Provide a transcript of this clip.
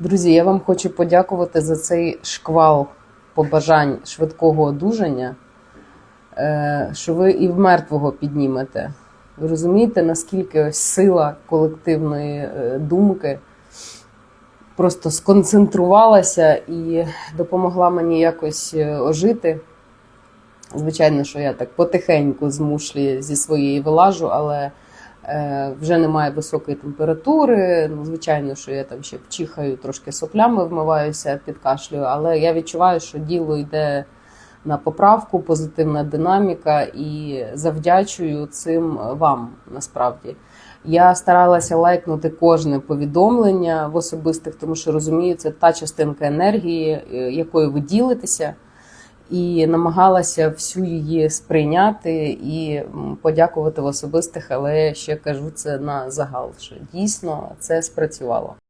Друзі, я вам хочу подякувати за цей шквал побажань швидкого одужання, е, що ви і в мертвого піднімете. Ви розумієте, наскільки ось сила колективної е, думки просто сконцентрувалася і допомогла мені якось е, ожити. Звичайно, що я так потихеньку з мушлі зі своєї вилажу, але вже немає високої температури. Ну, звичайно, що я там ще чихаю, трошки соплями вмиваюся, підкашлюю, але я відчуваю, що діло йде на поправку, позитивна динаміка, і завдячую цим вам насправді. Я старалася лайкнути кожне повідомлення в особистих, тому що розумію, це та частинка енергії, е, якою ви ділитеся і намагалася всю її сприйняти і подякувати в особистих, але ще кажу це на загал, що дійсно це спрацювало.